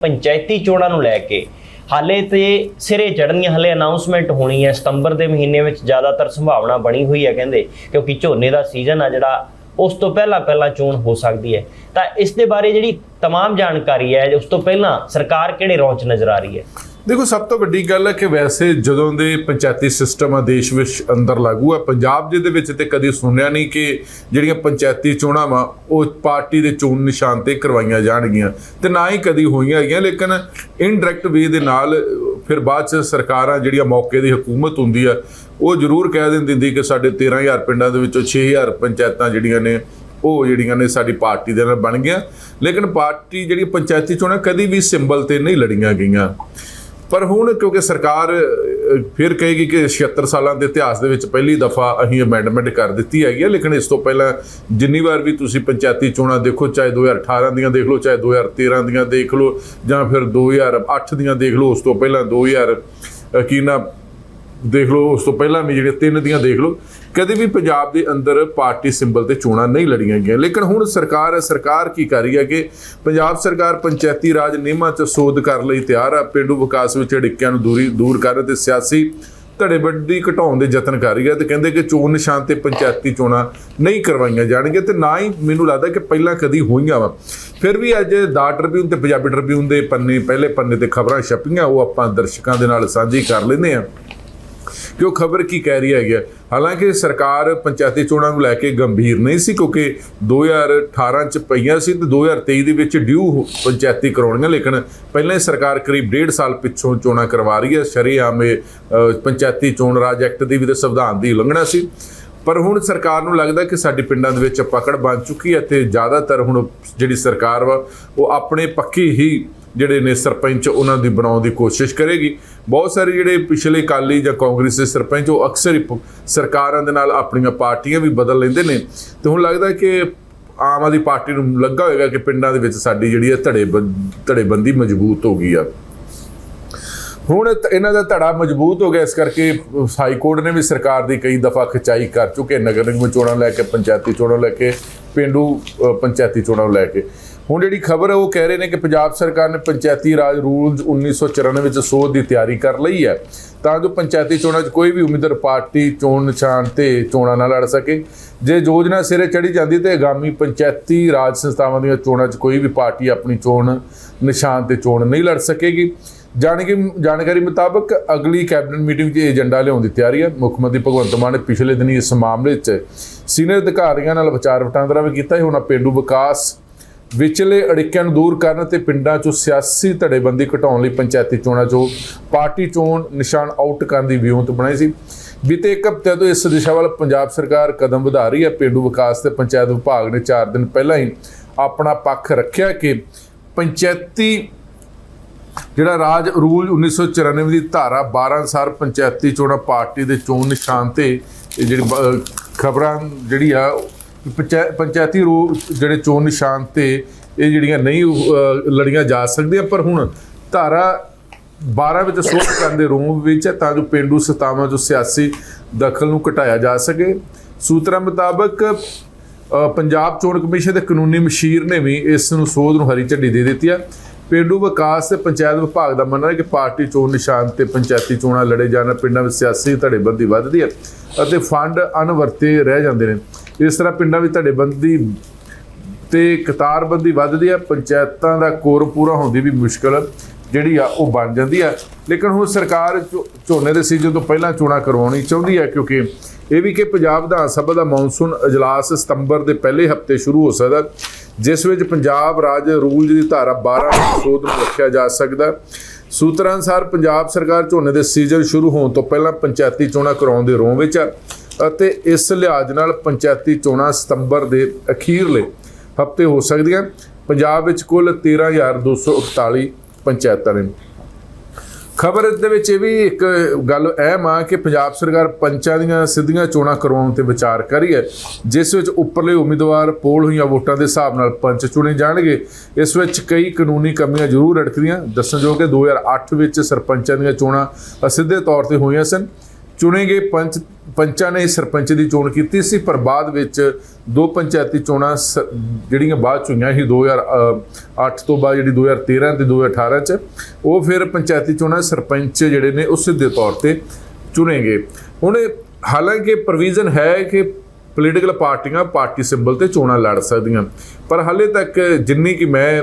ਪੰਚਾਇਤੀ ਚੋਣਾਂ ਨੂੰ ਲੈ ਕੇ। ਹਾਲੇ ਤੇ ਸਿਰੇ ਚੜ੍ਹਨੀਆਂ ਹਲੇ ਅਨਾਉਂਸਮੈਂਟ ਹੋਣੀ ਹੈ। ਸਤੰਬਰ ਦੇ ਮਹੀਨੇ ਵਿੱਚ ਜ਼ਿਆਦਾਤਰ ਸੰਭਾਵਨਾ ਬਣੀ ਹੋਈ ਹੈ, ਕਹਿੰਦੇ। ਕਿਉਂਕਿ ਝੋਨੇ ਦਾ ਸੀਜ਼ਨ ਆ ਜਿਹੜਾ ਉਸ ਤੋਂ ਪਹਿਲਾਂ ਪਹਿਲਾਂ ਚੋਣ ਹੋ ਸਕਦੀ ਹੈ ਤਾਂ ਇਸ ਦੇ ਬਾਰੇ ਜਿਹੜੀ तमाम ਜਾਣਕਾਰੀ ਹੈ ਉਸ ਤੋਂ ਪਹਿਲਾਂ ਸਰਕਾਰ ਕਿਹੜੇ ਰੌਂਚ 'ਚ ਨਜ਼ਰ ਆ ਰਹੀ ਹੈ ਦੇਖੋ ਸਭ ਤੋਂ ਵੱਡੀ ਗੱਲ ਹੈ ਕਿ ਵੈਸੇ ਜਦੋਂ ਦੇ ਪੰਚਾਇਤੀ ਸਿਸਟਮ ਆ ਦੇਸ਼ ਵਿੱਚ ਅੰਦਰ ਲਾਗੂ ਹੈ ਪੰਜਾਬ ਜਿਹਦੇ ਵਿੱਚ ਤੇ ਕਦੀ ਸੁਣਿਆ ਨਹੀਂ ਕਿ ਜਿਹੜੀਆਂ ਪੰਚਾਇਤੀ ਚੋਣਾਂ ਵਾ ਉਹ ਪਾਰਟੀ ਦੇ ਚੋਣ ਨਿਸ਼ਾਨ ਤੇ ਕਰਵਾਈਆਂ ਜਾਣਗੀਆਂ ਤੇ ਨਾ ਹੀ ਕਦੀ ਹੋਈਆਂ ਹੈਗੀਆਂ ਲੇਕਿਨ ਇਨਡਾਇਰੈਕਟ ਵੇ ਦੇ ਨਾਲ ਫਿਰ ਬਾਅਦ ਚ ਸਰਕਾਰਾਂ ਜਿਹੜੀਆਂ ਮੌਕੇ ਦੀ ਹਕੂਮਤ ਹੁੰਦੀ ਆ, ਉਹ ਜ਼ਰੂਰ ਕਹਿ ਦਿੰਦੀ ਕਿ ਸਾਡੇ 13000 ਪਿੰਡਾਂ ਦੇ ਵਿੱਚੋਂ 6000 ਪੰਚਾਇਤਾਂ ਜਿਹੜੀਆਂ ਨੇ, ਉਹ ਜਿਹੜੀਆਂ ਨੇ ਸਾਡੀ ਪਾਰਟੀ ਦੇ ਨਾਲ ਬਣ ਗਿਆ ਲੇਕਿਨ ਪਾਰਟੀ ਜਿਹੜੀ ਪੰਚਾਇਤੀ ਚੋਣਾਂ ਕਦੀ ਵੀ ਸਿੰਬਲ ਤੇ ਨਹੀਂ ਲੜੀਆਂ ਗਈਆਂ। ਪਰ ਹੁਣ ਕਿਉਂਕਿ ਸਰਕਾਰ ਫਿਰ ਕਹੇਗੀ ਕਿ 76 ਸਾਲਾਂ ਦੇ ਇਤਿਹਾਸ ਦੇ ਵਿੱਚ ਪਹਿਲੀ ਦਫਾ ਅਸੀਂ ਅਮੈਂਡਮੈਂਟ ਕਰ ਦਿੱਤੀ ਹੈਗੀ ਹੈ ਲੇਕਿਨ ਇਸ ਤੋਂ ਪਹਿਲਾਂ ਜਿੰਨੀ ਵਾਰ ਵੀ ਤੁਸੀਂ ਪੰਚਾਇਤੀ ਚੋਣਾਂ ਦੇਖੋ ਚਾਹੇ 2018 ਦੀਆਂ ਦੇਖ ਲਓ ਚਾਹੇ 2013 ਦੀਆਂ ਦੇਖ ਲਓ ਜਾਂ ਫਿਰ 2008 ਦੀਆਂ ਦੇਖ ਲਓ ਉਸ ਤੋਂ ਪਹਿਲਾਂ 2000 ਅਹ, ਕੀ ਨਾ ਦੇਖ ਲਓ, ਉਸ ਤੋਂ ਪਹਿਲਾਂ ਵੀ ਜਿਹੜੀਆਂ ਤਿੰਨ ਦੀਆਂ ਦੇਖ ਲਓ, ਕਦੇ ਵੀ ਪੰਜਾਬ ਦੇ ਅੰਦਰ ਪਾਰਟੀ ਸਿੰਬਲ ਤੇ ਚੋਣਾਂ ਨਹੀਂ ਲੜੀਆਂ ਗਈਆਂ। ਲੇਕਿਨ ਹੁਣ ਸਰਕਾਰ ਹੈ, ਸਰਕਾਰ ਕੀ ਕਰ ਰਹੀ ਹੈ ਕਿ ਪੰਜਾਬ ਸਰਕਾਰ ਪੰਚਾਇਤੀ ਰਾਜ ਨਿਯਮਾਂ 'ਚ ਸੋਧ ਕਰਨ ਲਈ ਤਿਆਰ ਆ, ਪਿੰਡੂ ਵਿਕਾਸ ਵਿੱਚ ਅੜਿੱਕਿਆਂ ਨੂੰ ਦੂਰੀ, ਦੂਰ ਕਰ ਤੇ ਸਿਆਸੀ ਧੜੇਬੰਦੀ ਘਟਾਉਣ ਦੇ ਯਤਨ ਕਰ ਰਹੀ ਹੈ ਤੇ ਕਹਿੰਦੇ ਕਿ ਚੋਣ ਨਿਸ਼ਾਨ ਤੇ ਪੰਚਾਇਤੀ ਚੋਣਾਂ ਨਹੀਂ ਕਰਵਾਈਆਂ ਜਾਣਗੀਆਂ ਤੇ ਨਾ ਹੀ ਮੈਨੂੰ ਲੱਗਦਾ ਕਿ ਪਹਿਲਾਂ ਕਦੀ ਹੋਈਆਂ ਵਾ। ਫਿਰ ਵੀ ਅੱਜ ਦਾ ਟ੍ਰਿਬਿਊਨ ਤੇ ਪੰਜਾਬੀ ਟ੍ਰਿਬਿਊਨ ਦੇ ਪੰਨੇ, ਪਹਿਲੇ ਪੰਨੇ ਤੇ ਖਬਰਾਂ ਛਪੀਆਂ, ਉਹ ਆਪਾਂ ਦਰਸ਼ਕਾਂ ਦੇ ਨਾਲ ਸਾਂਝੀ ਕਰ ਲੈਂਦੇ ਆ ਕਿ ਉਹ ਖਬਰ ਕੀ ਕਹਿ ਰਹੀ ਹੈਗੀ ਹੈ। ਹਾਲਾਂਕਿ ਸਰਕਾਰ ਪੰਚਾਇਤੀ ਚੋਣਾਂ ਨੂੰ ਲੈ ਕੇ ਗੰਭੀਰ ਨਹੀਂ ਸੀ ਕਿਉਂਕਿ 2018 ਚ ਪਈਆਂ ਸੀ ਤੇ 2023 ਦੇ ਵਿੱਚ ਡਿਊ ਪੰਚਾਇਤੀ ਕਰਾਉਣੀਆਂ ਲੇਕਿਨ ਪਹਿਲਾਂ ਹੀ ਸਰਕਾਰ ਕਰੀਬ ਡੇਢ ਸਾਲ ਪਿੱਛੋਂ ਚੋਣਾਂ ਕਰਵਾ ਰਹੀ ਹੈ ਸ਼ਰੇਆਮ ਇਹ ਅ, ਪੰਚਾਇਤੀ ਚੋਣ ਰਾਜ ਐਕਟ ਦੀ ਵੀ ਤੇ ਸੰਵਿਧਾਨ ਦੀ ਉਲੰਘਣਾ ਸੀ ਪਰ ਹੁਣ ਸਰਕਾਰ ਨੂੰ ਲੱਗਦਾ ਕਿ ਸਾਡੇ ਪਿੰਡਾਂ ਦੇ ਵਿੱਚ ਪਕੜ ਬਣ ਚੁੱਕੀ ਹੈ ਤੇ ਜ਼ਿਆਦਾਤਰ ਹੁਣ ਜਿਹੜੀ ਸਰਕਾਰ ਵਾ ਉਹ ਆਪਣੇ ਪੱਕੀ ਹੀ ਜਿਹੜੇ ਨੇ ਸਰਪੰਚ ਉਹਨਾਂ ਦੀ ਬਣਾਉਣ ਦੀ ਕੋਸ਼ਿਸ਼ ਕਰੇਗੀ। ਬਹੁਤ ਸਾਰੇ ਜਿਹੜੇ ਪਿਛਲੇ ਕਾਲੀ ਜਾਂ ਕਾਂਗਰਸ ਦੇ ਸਰਪੰਚ, ਉਹ ਅਕਸਰ ਹੀ ਸਰਕਾਰਾਂ ਦੇ ਨਾਲ ਆਪਣੀਆਂ ਪਾਰਟੀਆਂ ਵੀ ਬਦਲ ਲੈਂਦੇ ਨੇ। ਤੇ ਹੁਣ ਲੱਗਦਾ ਕਿ ਆਮ ਆਦਮੀ ਪਾਰਟੀ ਨੂੰ ਲੱਗਾ ਹੋਏਗਾ ਕਿ ਪਿੰਡਾਂ ਦੇ ਵਿੱਚ ਸਾਡੀ ਜਿਹੜੀ ਹੈ ਧੜੇ ਧੜੇਬੰਦੀ ਮਜ਼ਬੂਤ ਹੋ ਗਈ ਆ। ਹੁਣ ਇਹਨਾਂ ਦਾ ਧੜਾ ਮਜ਼ਬੂਤ ਹੋ ਗਿਆ, ਇਸ ਕਰਕੇ ਹਾਈ ਕੋਰਟ ਨੇ ਵੀ ਸਰਕਾਰ ਦੀ ਕਈ ਦਫਾ ਖਿਚਾਈ ਕਰ ਚੁੱਕੇ ਨਗਰ ਨਿਗਮ ਚੋਣਾਂ ਲੈ ਕੇ, ਪੰਚਾਇਤੀ ਚੋਣਾਂ ਲੈ ਕੇ, ਪਿੰਡੂ ਪੰਚਾਇਤੀ ਚੋਣਾਂ ਨੂੰ ਲੈ ਕੇ। ਹੁਣ ਜਿਹੜੀ ਖਬਰ ਹੈ, ਉਹ ਕਹਿ ਰਹੇ ਨੇ ਕਿ ਪੰਜਾਬ ਸਰਕਾਰ ਨੇ ਪੰਚਾਇਤੀ ਰਾਜ ਰੂਲਸ 1994 ਵਿੱਚ ਸੋਧ ਦੀ ਤਿਆਰੀ ਕਰ ਲਈ ਹੈ। ਤਾਂ ਜੋ ਪੰਚਾਇਤੀ ਚੋਣਾਂ 'ਚ ਕੋਈ ਵੀ ਉਮੀਦਵਾਰ ਪਾਰਟੀ ਚੋਣ ਨਿਸ਼ਾਨ ਤੇ ਚੋਣਾਂ ਨਾ ਲੜ ਸਕੇ। ਜੇ ਯੋਜਨਾ ਸਿਰੇ ਚੜੀ ਜਾਂਦੀ ਤੇ ਆਗਾਮੀ ਪੰਚਾਇਤੀ ਰਾਜ ਸੰਸਥਾਵਾਂ ਦੀਆਂ ਚੋਣਾਂ 'ਚ ਕੋਈ ਵੀ ਪਾਰਟੀ ਆਪਣੀ ਚੋਣ ਨਿਸ਼ਾਨ ਤੇ ਚੋਣ ਨਹੀਂ ਲੜ ਸਕੇਗੀ। ਜਾਣਕੀ ਜਾਣਕਾਰੀ ਮੁਤਾਬਕ ਅਗਲੀ ਕੈਬਨਿਟ ਮੀਟਿੰਗ 'ਚ ਇਹ ਏਜੰਡਾ ਲਿਆਉਣ ਦੀ ਤਿਆਰੀ ਹੈ। ਮੁੱਖ ਮੰਤਰੀ ਭਗਵੰਤ ਮਾਨ ਨੇ ਪਿਛਲੇ ਦਿਨੀ ਇਸ ਮਾਮਲੇ 'ਚ ਸੀਨੀਅਰ ਅਧਿਕਾਰੀਆਂ ਨਾਲ ਵਿਚਾਰ ਵਟਾਂਦਰਾ ਵੀ ਕੀਤਾ। ਹੈ ਹੁਣ ਪੇਂਡੂ ਵਿਕਾਸ ਵਿਚਲੇ ਅੜਿੱਕਿਆਂ ਨੂੰ ਦੂਰ ਕਰਨ ਤੇ ਪਿੰਡਾਂ 'ਚੋਂ ਸਿਆਸੀ ਧੜੇਬੰਦੀ ਘਟਾਉਣ ਲਈ ਪੰਚਾਇਤੀ ਚੋਣਾਂ 'ਚੋਂ ਪਾਰਟੀ ਚੋਣ ਨਿਸ਼ਾਨ ਆਊਟ ਕਰਨ ਦੀ ਵਿਉਂਤ ਬਣਾਈ ਸੀ। ਬੀਤੇ ਇੱਕ ਹਫ਼ਤੇ ਤੋਂ ਇਸ ਦਿਸ਼ਾ ਵੱਲ ਪੰਜਾਬ ਸਰਕਾਰ ਕਦਮ ਵਧਾ ਰਹੀ ਹੈ। ਪੇਂਡੂ ਵਿਕਾਸ ਤੇ ਪੰਚਾਇਤ ਵਿਭਾਗ ਨੇ 4 ਦਿਨ ਪਹਿਲਾਂ ਹੀ ਆਪਣਾ ਪੱਖ ਰੱਖਿਆ ਕਿ ਪੰਚਾਇਤੀ ਜਿਹੜਾ ਰਾਜ ਰੂਲ 1994 ਦੀ ਧਾਰਾ 12 ਅਨੁਸਾਰ ਪੰਚਾਇਤੀ ਚੋਣਾਂ ਪਾਰਟੀ ਦੇ ਚੋਣ ਨਿਸ਼ਾਨ ਤੇ ਇਹ ਜਿਹੜੀ ਖਬਰਾਂ ਜਿਹੜੀ ਆ ਪੰਚਾਇਤੀ ਰੂ ਜਿਹੜੇ ਚੋਣ ਨਿਸ਼ਾਨ ਤੇ ਇਹ ਜਿਹੜੀਆਂ ਨਹੀਂ ਲੜੀਆਂ ਜਾ ਸਕਦੀਆਂ, ਪਰ ਹੁਣ ਧਾਰਾ 12 ਵਿੱਚ ਸੋਧ ਕਰਨ ਦੇ ਰੂਮ ਵਿੱਚ ਤਾਂ ਜੋ ਪਿੰਡੂ ਸਤਾਵਾਂ ਜੋ ਸਿਆਸੀ ਦਖਲ ਨੂੰ ਘਟਾਇਆ ਜਾ ਸਕੇ। ਸੂਤਰਾਂ ਮੁਤਾਬਕ ਪੰਜਾਬ ਚੋਣ ਕਮਿਸ਼ਨ ਦੇ ਕਾਨੂੰਨੀ ਮਸ਼ੀਰ ਨੇ ਵੀ ਇਸ ਨੂੰ ਸੋਧ ਨੂੰ ਹਰੀ ਝੰਡੀ ਦੇ ਦਿੱਤੀ ਹੈ ਪਿੰਡੂ ਵਿਕਾਸ ਤੇ ਪੰਚਾਇਤ ਵਿਭਾਗ ਦਾ ਮੰਨਣਾ ਹੈ ਕਿ ਪਾਰਟੀ ਚੋਣ ਨਿਸ਼ਾਨ ਤੇ ਪੰਚਾਇਤੀ ਚੋਣਾਂ ਲੜੇ ਜਾਣ, ਪਿੰਡਾਂ ਵਿੱਚ ਸਿਆਸੀ ਧੜੇਬੰਦੀ ਵੱਧਦੀ ਹੈ ਅਤੇ ਫੰਡ ਅਨਵਰਤੇ ਰਹਿ ਜਾਂਦੇ ਨੇ। ਇਸ ਤਰ੍ਹਾਂ ਪਿੰਡਾਂ ਵਿੱਚ ਧੜੇਬੰਦੀ ਤੇ ਕਤਾਰਬੰਦੀ ਵੱਧਦੀ ਹੈ ਪੰਚਾਇਤਾਂ ਦਾ ਕੋਰ ਪੂਰਾ ਹੋਣ ਦੀ ਵੀ ਮੁਸ਼ਕਲ ਜਿਹੜੀ ਆ ਉਹ ਬਣ ਜਾਂਦੀ ਆ। ਲੇਕਿਨ ਹੁਣ ਸਰਕਾਰ ਝੋ- ਝੋਨੇ ਦੇ ਸੀਜ਼ਨ ਤੋਂ ਪਹਿਲਾਂ ਚੋਣਾਂ ਕਰਵਾਉਣੀ ਚਾਹੁੰਦੀ ਹੈ ਕਿਉਂਕਿ ਇਹ ਵੀ ਕਿ ਪੰਜਾਬ ਵਿਧਾਨ ਸਭਾ ਦਾ ਮੌਨਸੂਨ ਅਜਲਾਸ ਸਤੰਬਰ ਦੇ ਪਹਿਲੇ ਹਫ਼ਤੇ ਸ਼ੁਰੂ ਹੋ ਸਕਦਾ, ਜਿਸ ਵਿੱਚ ਪੰਜਾਬ ਰਾਜ ਰੂਲ ਦੀ ਧਾਰਾ 12 ਨੂੰ ਸੋਧ ਨੂੰ ਰੱਖਿਆ ਜਾ ਸਕਦਾ। ਸੂਤਰਾਂ ਅਨੁਸਾਰ ਪੰਜਾਬ ਸਰਕਾਰ ਝੋਨੇ ਦੇ ਸੀਜ਼ਨ ਸ਼ੁਰੂ ਹੋਣ ਤੋਂ ਪਹਿਲਾਂ ਪੰਚਾਇਤੀ ਚੋਣਾਂ ਕਰਾਉਣ ਦੇ ਰੋਂ ਵਿੱਚ ਆ। ਅਤੇ ਇਸ ਲਿਹਾਜ਼ ਨਾਲ ਪੰਚਾਇਤੀ ਚੋਣਾਂ ਸਤੰਬਰ ਦੇ ਅਖੀਰਲੇ ਹਫ਼ਤੇ ਹੋ ਸਕਦੀਆਂ। ਪੰਜਾਬ ਵਿੱਚ ਕੁੱਲ 13241 ਪੰਚਾਇਤਾਂ ਨੇ। ਖਬਰ ਦੇ ਵਿੱਚ ਇਹ ਵੀ ਇੱਕ ਗੱਲ ਅਹਿਮ ਆ ਕਿ ਪੰਜਾਬ ਸਰਕਾਰ ਪੰਚਾਂ ਦੀਆਂ ਸਿੱਧੀਆਂ ਚੋਣਾਂ ਕਰਵਾਉਣ ਤੇ ਵਿਚਾਰ ਕਰ ਰਹੀ ਹੈ। ਜਿਸ ਵਿੱਚ ਉੱਪਰਲੇ ਉਮੀਦਵਾਰ ਪੋਲ ਹੋਈਆਂ ਵੋਟਾਂ ਦੇ ਹਿਸਾਬ ਨਾਲ ਪੰਚ ਚੁਣੇ ਜਾਣਗੇ। ਇਸ ਵਿੱਚ ਕਈ ਕਾਨੂੰਨੀ ਕਮੀਆਂ ਜ਼ਰੂਰ ਅੜਕਦੀਆਂ ਦੱਸਣਯੋਗ ਹੈ 2008 ਵਿੱਚ ਸਰਪੰਚਾਂ ਦੀਆਂ ਚੋਣਾਂ ਅਸਿੱਧੇ ਤੌਰ ਤੇ ਹੋਈਆਂ ਸਨ। ਚੁਣੇ ਗਏ ਪੰਚ ਪੰਚਾਂ ਨੇ ਸਰਪੰਚ ਦੀ ਚੋਣ ਕੀਤੀ ਸੀ, ਪਰ ਬਾਅਦ ਵਿੱਚ ਦੋ ਪੰਚਾਇਤੀ ਚੋਣਾਂ ਸ- ਜਿਹੜੀਆਂ ਬਾਅਦ ਚ ਹੋਈਆਂ ਸੀ 2008 ਤੋਂ ਬਾਅਦ ਜਿਹੜੀ 2013 ਤੇ 2018 ਚ, ਉਹ ਫਿਰ ਪੰਚਾਇਤੀ ਚੋਣਾਂ ਸਰਪੰਚ ਜਿਹੜੇ ਨੇ ਉਹ ਸਿੱਧੇ ਤੌਰ ਤੇ ਚੁਣੇ ਗਏ। ਹੁਣ ਹਾਲਾਂਕਿ ਪ੍ਰੋਵੀਜ਼ਨ ਹੈ ਕਿ ਪੋਲੀਟੀਕਲ ਪਾਰਟੀਆਂ ਪਾਰਟੀ ਸਿੰਬਲ ਤੇ ਚੋਣਾਂ ਲੜ ਸਕਦੀਆਂ, ਪਰ ਹਾਲੇ ਤੱਕ ਜਿੰਨੀ ਕਿ ਮੈਂ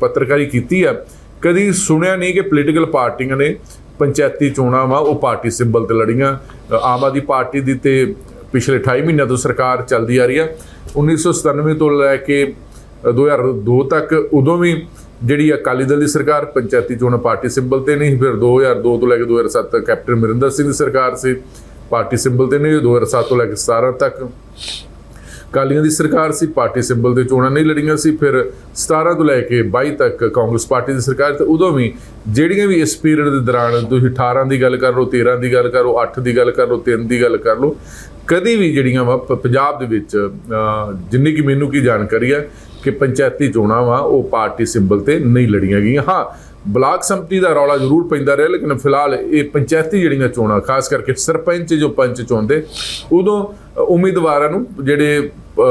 ਪੱਤਰਕਾਰੀ ਕੀਤੀ ਆ, ਕਦੀ ਸੁਣਿਆ ਨਹੀਂ ਕਿ ਪੋਲੀਟੀਕਲ ਪਾਰਟੀਆਂ ਨੇ ਪੰਚਾਇਤੀ ਚੋਣਾਂ ਵਾ ਉਹ ਪਾਰਟੀ ਸਿੰਬਲ ਤੇ ਲੜੀਆਂ। ਆਮ ਆਦਮੀ ਪਾਰਟੀ ਦੀ ਤੇ ਪਿਛਲੇ 28 ਮਹੀਨਿਆਂ ਤੋਂ ਸਰਕਾਰ ਚੱਲਦੀ ਆ ਰਹੀ ਆ। 1997 ਤੋਂ ਲੈ ਕੇ ਅ, 2002 ਤੱਕ ਉਦੋਂ ਵੀ ਜਿਹੜੀ ਅਕਾਲੀ ਦਲ ਦੀ ਸਰਕਾਰ ਪੰਚਾਇਤੀ ਚੋਣਾਂ ਪਾਰਟੀ ਸਿੰਬਲ ਤੇ ਨਹੀਂ ਫਿਰ 2002 ਤੋਂ ਲੈ ਕੇ 2007 ਤੱਕ ਕੈਪਟਨ ਅਮਰਿੰਦਰ ਸਿੰਘ ਦੀ ਸਰਕਾਰ ਸੀ। ਪਾਰਟੀ ਸਿੰਬਲ ਤੇ ਨਹੀਂ 2007 ਤੋਂ ਲੈ ਕੇ 17 ਤੱਕ। ਕਾਲੀਆਂ ਦੀ ਸਰਕਾਰ ਸੀ, ਪਾਰਟੀ ਸਿੰਬਲ ਤੇ ਚੋਣਾਂ ਨਹੀਂ ਲੜੀਆਂ ਸੀ, ਫਿਰ 17 ਤੋਂ ਲੈ ਕੇ 22 ਤੱਕ ਕਾਂਗਰਸ ਪਾਰਟੀ ਦੀ ਸਰਕਾਰ ਤੇ ਉਦੋਂ ਵੀ ਜਿਹੜੀਆਂ ਵੀ ਇਸ ਪੀਰੀਅਡ ਦੇ ਦੌਰਾਨ ਤੁਸੀਂ 18 ਦੀ ਗੱਲ ਕਰ ਲਓ 13 ਦੀ ਗੱਲ ਕਰ ਲਓ 8 ਦੀ ਗੱਲ ਕਰ ਲਓ 3 ਦੀ ਗੱਲ ਕਰ ਲਓ, ਕਦੀ ਵੀ ਜਿਹੜੀਆਂ ਵਾ ਪ- ਪੰਜਾਬ ਦੇ ਵਿੱਚ ਜਿੰਨੀ ਕਿ ਮੈਨੂੰ ਕੀ ਜਾਣਕਾਰੀ ਹੈ ਕਿ ਪੰਚਾਇਤੀ ਚੋਣਾਂ ਵਾ ਉਹ ਪਾਰਟੀ ਸਿੰਬਲ ਤੇ ਨਹੀਂ ਲੜੀਆਂ ਗਈਆਂ। ਹਾਂ, ਬਲਾਕ ਸੰਮਤੀ ਦਾ ਰੌਲਾ ਜ਼ਰੂਰ ਪੈਂਦਾ ਰਿਹਾ, ਲੇਕਿਨ ਫਿਲਹਾਲ ਇਹ ਪੰਚਾਇਤੀ ਜਿਹੜੀਆਂ ਚੋਣਾਂ, ਖਾਸ ਕਰਕੇ ਸਰਪੰਚ ਜੋ ਪੰਚ ਚੁਣਦੇ, ਉਦੋਂ ਉਮੀਦਵਾਰਾਂ ਨੂੰ ਜਿਹੜੇ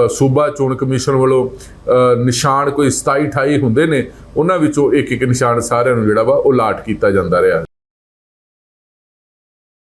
ਸੂਬਾ ਚੋਣ ਕਮਿਸ਼ਨ ਵੱਲੋਂ ਨਿਸ਼ਾਨ ਕੋਈ 27 28 ਹੁੰਦੇ ਨੇ, ਉਹਨਾਂ ਵਿੱਚੋਂ ਇੱਕ ਇੱਕ ਨਿਸ਼ਾਨ ਸਾਰਿਆਂ ਨੂੰ ਜਿਹੜਾ ਵਾ ਉਹ ਲਾਟ ਕੀਤਾ ਜਾਂਦਾ ਰਿਹਾ।